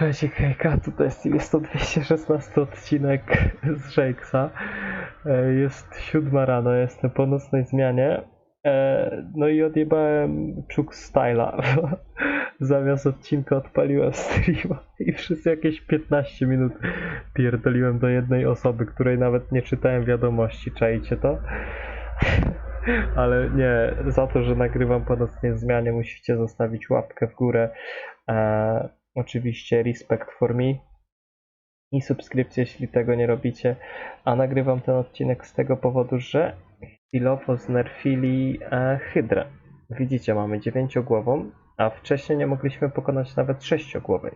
Cześć hejka, tutaj jest to 216 odcinek z Shakesa. E, Jest siódma rano, jestem po nocnej zmianie. E, No i odjebałem Czuk Styla. Zamiast odcinka odpaliłem streama i przez jakieś 15 minut pierdoliłem do jednej osoby, której nawet nie czytałem wiadomości. Czajcie to? Ale nie, za to, że nagrywam po nocnej zmianie musicie zostawić łapkę w górę. Oczywiście respect for me i subskrypcję, jeśli tego nie robicie. A nagrywam ten odcinek z tego powodu, że chwilowo znerfili e, hydrę. Widzicie, mamy dziewięciogłową, a wcześniej nie mogliśmy pokonać nawet sześciogłowej.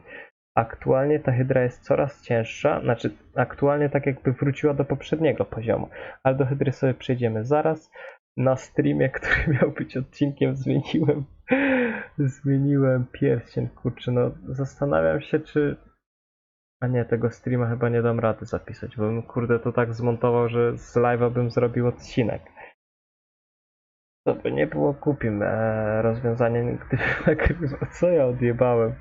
Aktualnie ta hydra jest coraz cięższa, znaczy aktualnie tak jakby wróciła do poprzedniego poziomu, ale do hydry sobie przejdziemy zaraz. Na streamie, który miał być odcinkiem, zmieniłem zmieniłem pierścień, kurczę, no zastanawiam się, czy... A nie, tego streama chyba nie dam rady zapisać, bo bym, kurde, to tak zmontował, że z live'a bym zrobił odcinek. To by nie było głupim e, rozwiązaniem, gdybym nagrywał. Co ja odjebałem?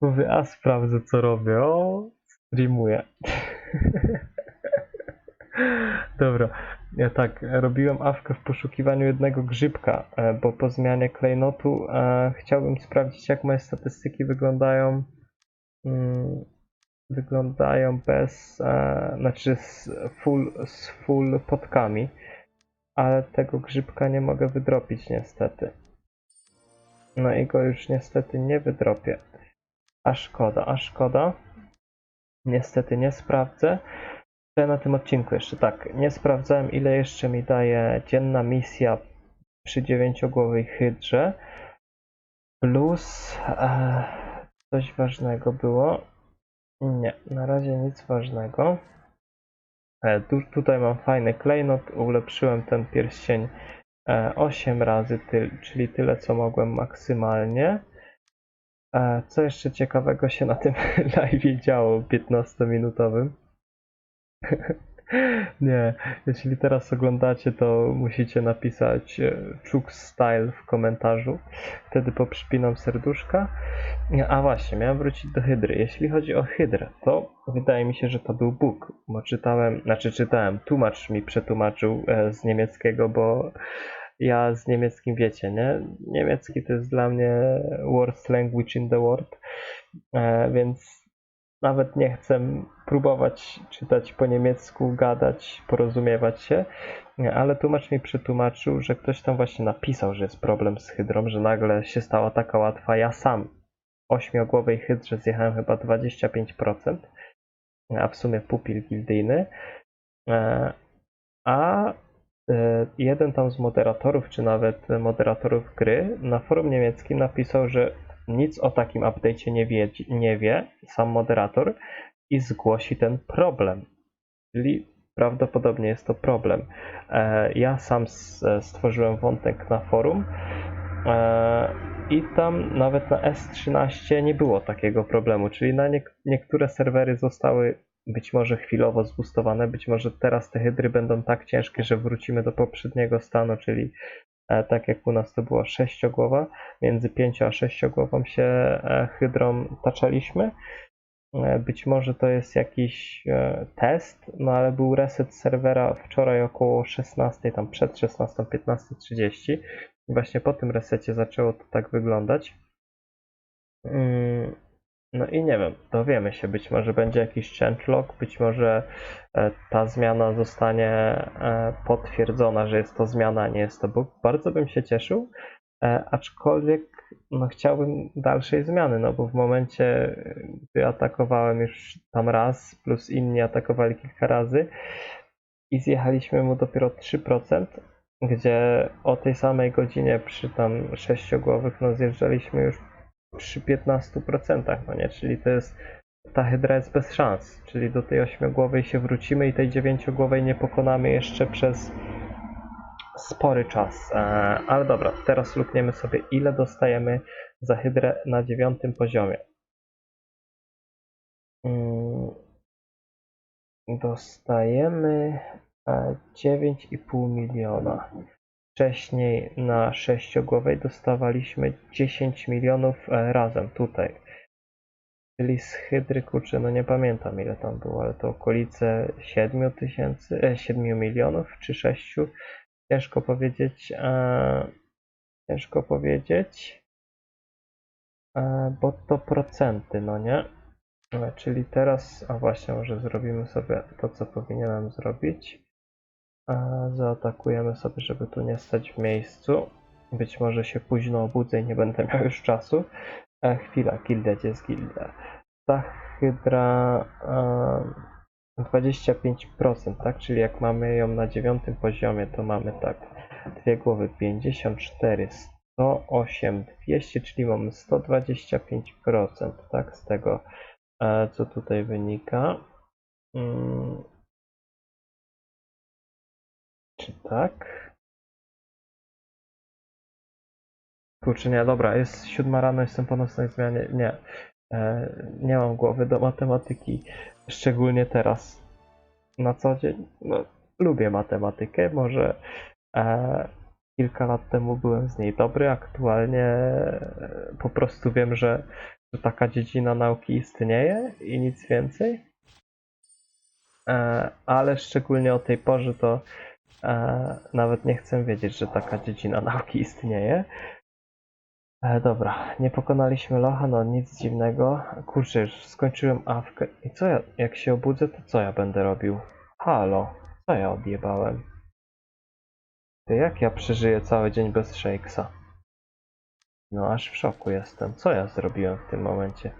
Mówię, a sprawdzę, co robię. O, streamuję. Dobra, ja tak, robiłem awkę w poszukiwaniu jednego grzybka, e, bo po zmianie klejnotu e, chciałbym sprawdzić, jak moje statystyki wyglądają. Mm, wyglądają bez, e, znaczy z full, z full podkami, ale tego grzybka nie mogę wydropić niestety. No i go już niestety nie wydropię. A szkoda, a szkoda. Niestety nie sprawdzę. Na tym odcinku jeszcze tak. Nie sprawdzałem ile jeszcze mi daje dzienna misja przy dziewięciogłowej hydrze. Plus e, coś ważnego było. Nie, na razie nic ważnego. E, tu, tutaj mam fajny klejnot. Ulepszyłem ten pierścień e, 8 razy, ty, czyli tyle co mogłem maksymalnie. E, co jeszcze ciekawego się na tym live działo 15-minutowym? Nie, jeśli teraz oglądacie, to musicie napisać e, Czuk Style w komentarzu. Wtedy poprzypinam serduszka. A właśnie, miałem wrócić do Hydry. Jeśli chodzi o Hydrę, to wydaje mi się, że to był Bóg, bo czytałem, znaczy czytałem, tłumacz mi przetłumaczył e, z niemieckiego, bo ja z niemieckim wiecie, nie? Niemiecki to jest dla mnie worst language in the world, e, więc nawet nie chcę próbować czytać po niemiecku, gadać, porozumiewać się, ale tłumacz mi przetłumaczył, że ktoś tam właśnie napisał, że jest problem z hydrą, że nagle się stała taka łatwa. Ja sam ośmiogłowej hydrze zjechałem chyba 25%, a w sumie pupil gildyjny. E, A e, jeden tam z moderatorów, czy nawet moderatorów gry na forum niemieckim napisał, że nic o takim update'cie nie wie, nie wie sam moderator i zgłosi ten problem. Czyli prawdopodobnie jest to problem. E, Ja sam s- stworzyłem wątek na forum e, i tam nawet na S13 nie było takiego problemu, czyli na niek- niektóre serwery zostały być może chwilowo zbustowane, być może teraz te hydry będą tak ciężkie, że wrócimy do poprzedniego stanu, czyli e, tak jak u nas to była sześciogłowa, między pięcio a sześciogłową się e, hydrą taczaliśmy. E, Być może to jest jakiś e, test, no ale był reset serwera wczoraj około 16, tam przed 16, 15.30. Właśnie po tym resecie zaczęło to tak wyglądać. No i nie wiem, dowiemy się, być może będzie jakiś changelog, być może e, ta zmiana zostanie e, potwierdzona, że jest to zmiana, a nie jest to bug. Bardzo bym się cieszył, e, aczkolwiek no, chciałbym dalszej zmiany, no bo w momencie, gdy atakowałem już tam raz, plus inni atakowali kilka razy i zjechaliśmy mu dopiero 3%, gdzie o tej samej godzinie przy tam sześciogłowych no zjeżdżaliśmy już przy 15%, no nie, czyli to jest ta hydra jest bez szans, czyli do tej ośmiogłowej się wrócimy i tej dziewięciogłowej nie pokonamy jeszcze przez spory czas. E, Ale dobra, teraz lukniemy sobie ile dostajemy za hydrę na dziewiątym poziomie. Mm, Dostajemy e, 9,5 miliona. Wcześniej na sześciogłowej dostawaliśmy 10 milionów e, razem tutaj. Czyli z Hydry, kurczę, no nie pamiętam ile tam było, ale to okolice 7 tysięcy, e, 7 milionów czy 6. Ciężko powiedzieć, e, ciężko powiedzieć, e, bo to procenty, no nie? E, czyli teraz, a właśnie, może zrobimy sobie to, co powinienem zrobić. Zaatakujemy sobie, żeby tu nie stać w miejscu. Być może się późno obudzę i nie będę miał już czasu. E, chwila, gildia, gdzie jest gildia? Ta hydra e, 25%, tak? Czyli jak mamy ją na dziewiątym poziomie, to mamy tak dwie głowy 54, 108, 200, czyli mamy 125%, tak? Z tego, e, co tutaj wynika. Mm. Czy tak? Kurczę, nie, dobra, jest siódma rano, jestem po nocnej zmianie. Nie, e, nie mam głowy do matematyki, szczególnie teraz. Na co dzień, no, lubię matematykę, może e, kilka lat temu byłem z niej dobry, aktualnie e, po prostu wiem, że, że taka dziedzina nauki istnieje i nic więcej. E, ale szczególnie o tej porze to nawet nie chcę wiedzieć, że taka dziedzina nauki istnieje. E, dobra, nie pokonaliśmy locha, no nic dziwnego. Kurczę, już skończyłem awkę. I co ja, jak się obudzę, to co ja będę robił? Halo, co ja odjebałem? Ty, jak ja przeżyję cały dzień bez Shakesa? No aż w szoku jestem. Co ja zrobiłem w tym momencie?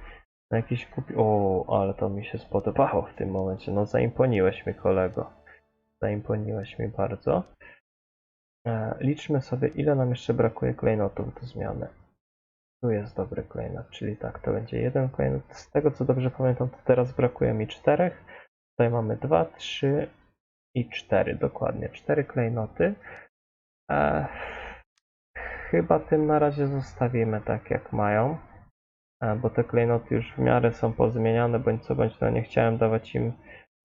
Na jakiś kupi... O, ale to mi się spodobało w tym momencie. No zaimponiłeś mi kolego. Zaimponiłeś mi bardzo. E, liczmy sobie, ile nam jeszcze brakuje klejnotów do zmiany. Tu jest dobry klejnot, czyli tak, to będzie jeden klejnot. Z tego co dobrze pamiętam, to teraz brakuje mi czterech. Tutaj mamy dwa, trzy i cztery, dokładnie. Cztery klejnoty. E, chyba tym na razie zostawimy tak jak mają, e, bo te klejnoty już w miarę są pozmieniane, bądź co bądź, no nie chciałem dawać im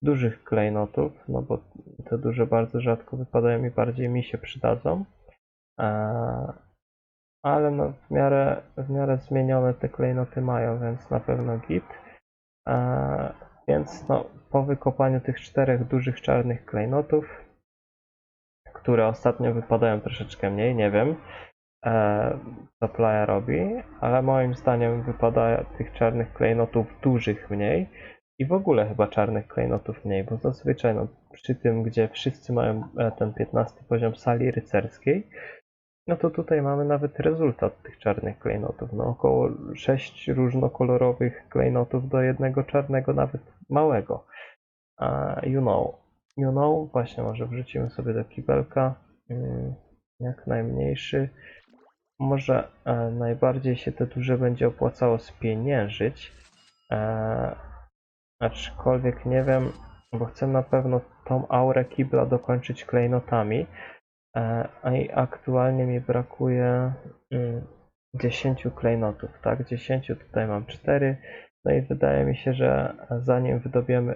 dużych klejnotów, no bo te duże bardzo rzadko wypadają i bardziej mi się przydadzą. E, ale no w miarę, w miarę zmienione te klejnoty mają, więc na pewno git. E, więc no, po wykopaniu tych czterech dużych czarnych klejnotów, które ostatnio wypadają troszeczkę mniej, nie wiem, e, co Playa robi, ale moim zdaniem wypada tych czarnych klejnotów dużych mniej i w ogóle chyba czarnych klejnotów mniej, bo zazwyczaj no, przy tym, gdzie wszyscy mają e, ten 15 poziom sali rycerskiej, no to tutaj mamy nawet rezultat tych czarnych klejnotów. No około 6 różnokolorowych klejnotów do jednego czarnego, nawet małego. Uh, you know. You know, właśnie może wrzucimy sobie do kibelka. Mm, jak najmniejszy. Może e, najbardziej się te duże będzie opłacało spieniężyć. E, aczkolwiek nie wiem, bo chcę na pewno tą aurę kibla dokończyć klejnotami. E, a i aktualnie mi brakuje mm, 10 klejnotów, tak? 10 tutaj mam 4. No i wydaje mi się, że zanim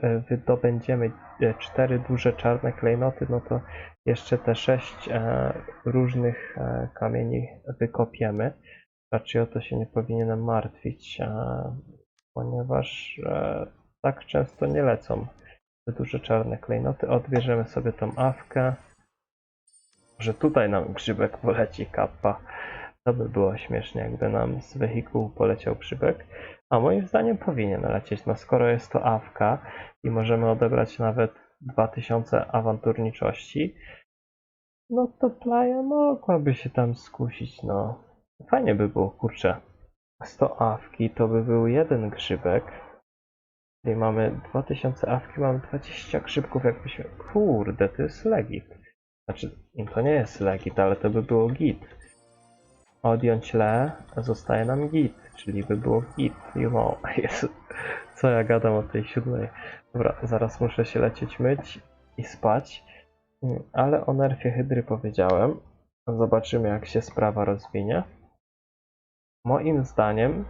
e, wydobędziemy 4 duże czarne klejnoty, no to jeszcze te 6 e, różnych e, kamieni wykopiemy. Raczej o to się nie powinienem martwić, e, ponieważ e, tak często nie lecą te duże czarne klejnoty. Odbierzemy sobie tą awkę. Może tutaj nam grzybek poleci kappa. To by było śmiesznie, jakby nam z wehikułu poleciał grzybek. A moim zdaniem powinien lecieć. No skoro jest to awka i możemy odebrać nawet 2000 awanturniczości, no to playa mogłaby się tam skusić, no. Fajnie by było, kurczę. 100 awki to by był jeden grzybek. Czyli mamy 2000 awki, mamy 20 grzybków, jakbyśmy... Kurde, to jest legit. Znaczy, to nie jest legit, ale to by było git. Odjąć le, zostaje nam git, czyli by było git, you. Jezu, co ja gadam o tej siódmej. Dobra, zaraz muszę się lecieć myć i spać. Mm, Ale o nerfie hydry powiedziałem. Zobaczymy jak się sprawa rozwinie. Moim zdaniem,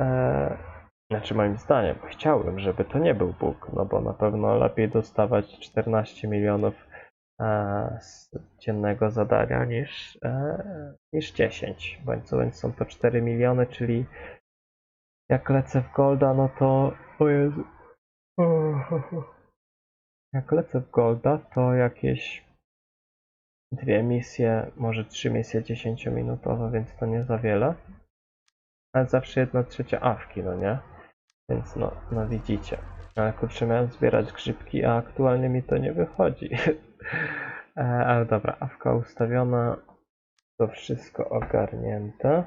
e, znaczy moim zdaniem, chciałbym, żeby to nie był Bóg, no bo na pewno lepiej dostawać 14 milionów e, z dziennego zadania niż, e, niż 10. Bądź co bądź są to 4 miliony, czyli Jak lecę w Golda, no to... O Jezu. Jak lecę w Golda, to jakieś dwie misje, może trzy misje 10-minutowe, więc to nie za wiele. Ale zawsze jedna trzecia awki, no nie? Więc no, no widzicie. Ale kurczę, miałem zbierać grzybki, a aktualnie mi to nie wychodzi. E, Ale dobra, awka ustawiona. To wszystko ogarnięte.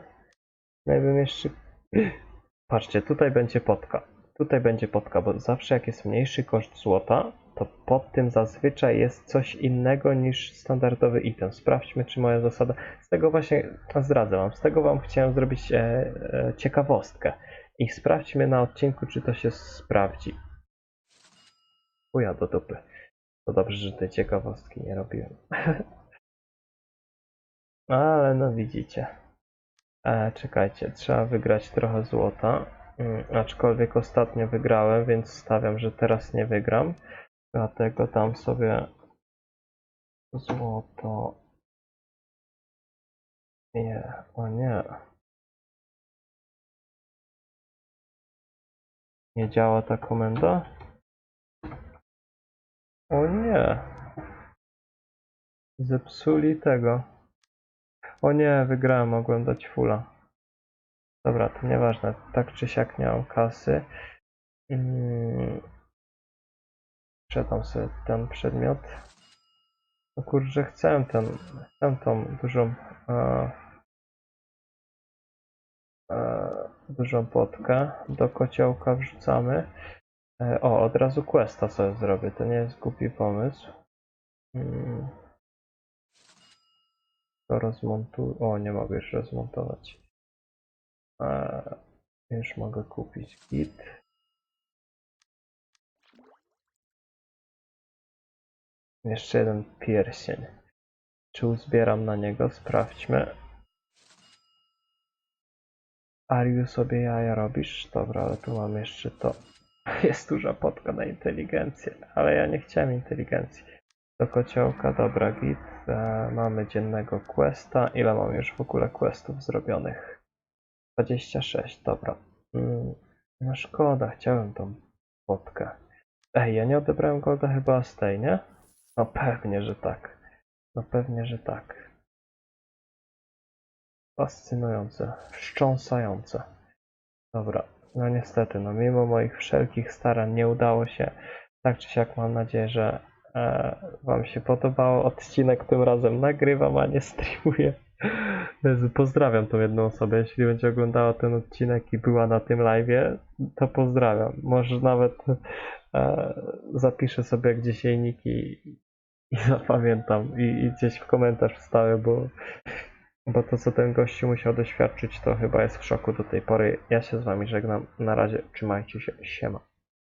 No i bym jeszcze... Patrzcie, tutaj będzie potka. Tutaj będzie potka, bo zawsze jak jest mniejszy koszt złota, to pod tym zazwyczaj jest coś innego niż standardowy item. Sprawdźmy, czy moja zasada... Z tego właśnie zdradzę wam. Z tego wam chciałem zrobić e, e, ciekawostkę. I sprawdźmy na odcinku, czy to się sprawdzi. Uja do dupy. To dobrze, że tej ciekawostki nie robiłem. Ale no widzicie. E, czekajcie, trzeba wygrać trochę złota. Mm, aczkolwiek ostatnio wygrałem, więc stawiam, że teraz nie wygram. Dlatego dam sobie złoto. Nie, o nie. Nie działa ta komenda? O nie. Zepsuli tego. O nie, wygrałem, mogłem dać fulla. Dobra, to nieważne. Tak czy siak mam kasy. Mm. Sprzedam sobie ten przedmiot. No kurczę, chcę ten, chcę tą dużą, potkę. Do kociołka wrzucamy. E, o, od razu questa sobie zrobię, to nie jest głupi pomysł. Mm. To rozmontuję. O, nie mogę już rozmontować. E, już mogę kupić kit. Jeszcze jeden pierścień. Czy uzbieram na niego? Sprawdźmy. Ariu sobie jaja robisz? Dobra, ale tu mam jeszcze to. Jest duża potka na inteligencję, ale ja nie chciałem inteligencji. Do kociołka, dobra, git. E, mamy dziennego questa. Ile mam już w ogóle questów zrobionych? 26, dobra. Mm, no szkoda, chciałem tą potkę. Ej, ja nie odebrałem golda chyba z tej, nie? No pewnie, że tak. No pewnie, że tak. Fascynujące, wstrząsające. Dobra, no niestety, no mimo moich wszelkich starań nie udało się. Tak czy siak mam nadzieję, że e, Wam się podobało. Odcinek tym razem nagrywam, a nie streamuję. Pozdrawiam tą jedną osobę. Jeśli będzie oglądała ten odcinek i była na tym live'ie, to pozdrawiam. Może nawet e, zapiszę sobie gdzieś jej niki i, i zapamiętam i, i gdzieś w komentarz wstawię, bo, bo to co ten gościu musiał doświadczyć to chyba jest w szoku do tej pory. Ja się z wami żegnam. Na razie trzymajcie się. Siema.